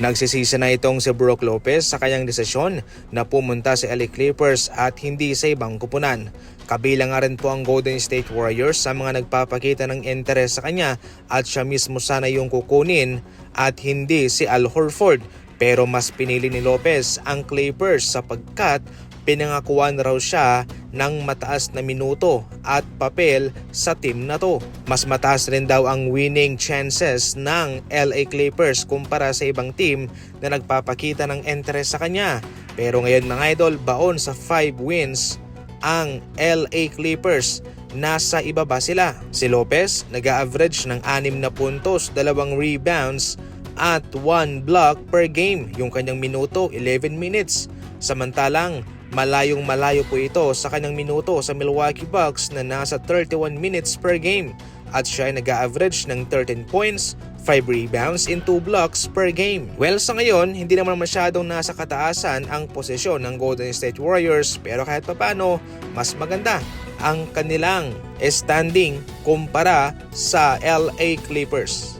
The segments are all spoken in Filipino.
Nagsisisi na itong si Brook Lopez sa kanyang desisyon na pumunta sa LA Clippers at hindi sa ibang kupunan. Kabilang nga rin po ang Golden State Warriors sa mga nagpapakita ng interes sa kanya at siya mismo sana yung kukunin at hindi si Al Horford. Pero mas pinili ni Lopez ang Clippers sapagkat pinangakuan raw siya ng mataas na minuto at papel sa team na to. Mas mataas rin daw ang winning chances ng LA Clippers kumpara sa ibang team na nagpapakita ng interest sa kanya. Pero ngayon mga idol, baon sa 5 wins ang LA Clippers nasa ibaba sila. Si Lopez nag-average ng 6 na puntos, dalawang rebounds at 1 block per game. Yung kanyang minuto, 11 minutes. Samantalang malayong malayo po ito sa kanyang minuto sa Milwaukee Bucks na nasa 31 minutes per game at siya ay nag-average ng 13 points, 5 rebounds in 2 blocks per game. Well, sa ngayon, hindi naman masyadong nasa kataasan ang posisyon ng Golden State Warriors pero kahit papano, mas maganda ang kanilang standing kumpara sa LA Clippers.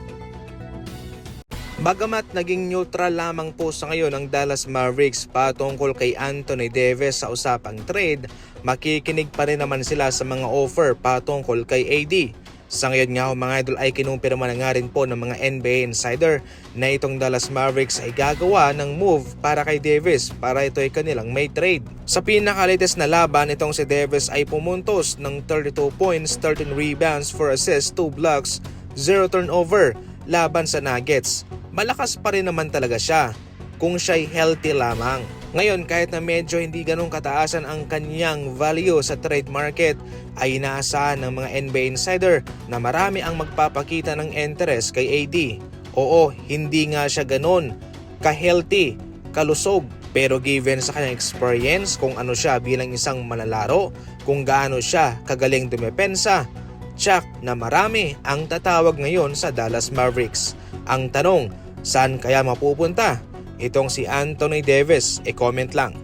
Bagamat naging neutral lamang po sa ngayon ang Dallas Mavericks patungkol kay Anthony Davis sa usapang trade, makikinig pa rin naman sila sa mga offer patungkol kay AD. Sa ngayon nga mga idol ay kinumpirma na nga rin po ng mga NBA insider na itong Dallas Mavericks ay gagawa ng move para kay Davis para ito ay kanilang may trade. Sa pinakalites na laban, itong si Davis ay pumuntos ng 32 points, 13 rebounds, 4 assists, 2 blocks, 0 turnover laban sa Nuggets malakas pa rin naman talaga siya kung siya'y healthy lamang. Ngayon kahit na medyo hindi ganun kataasan ang kanyang value sa trade market ay inaasahan ng mga NBA insider na marami ang magpapakita ng interest kay AD. Oo, hindi nga siya ganun ka-healthy, kalusog pero given sa kanyang experience kung ano siya bilang isang manlalaro, kung gaano siya kagaling dumepensa, tsak na marami ang tatawag ngayon sa Dallas Mavericks. Ang tanong, saan kaya mapupunta? Itong si Anthony Davis, e-comment lang.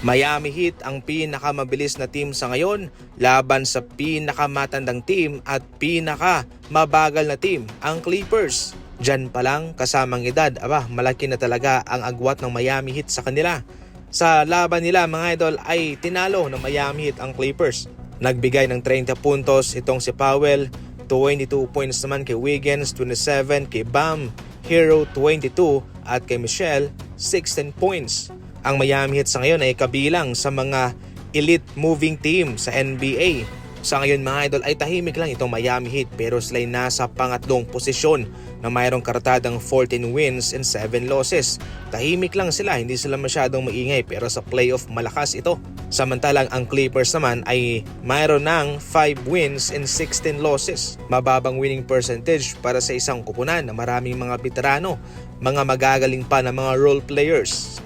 Miami Heat ang pinakamabilis na team sa ngayon laban sa pinakamatandang team at pinakamabagal na team, ang Clippers. Diyan pa lang kasamang edad, aba malaki na talaga ang agwat ng Miami Heat sa kanila. Sa laban nila mga idol ay tinalo ng Miami Heat ang Clippers. Nagbigay ng 30 puntos itong si Powell, 22 points naman kay Wiggins, 27 kay Bam, Hero 22 at kay Michelle 16 points. Ang Miami Heat sa ngayon ay kabilang sa mga elite moving team sa NBA. Sa ngayon mga idol ay tahimik lang itong Miami Heat pero sila ay nasa pangatlong posisyon na mayroong karatadang 14 wins and 7 losses. Tahimik lang sila, hindi sila masyadong maingay pero sa playoff malakas ito. Samantalang ang Clippers naman ay mayroon ng 5 wins and 16 losses. Mababang winning percentage para sa isang kupunan na maraming mga veterano, mga magagaling pa na mga role players.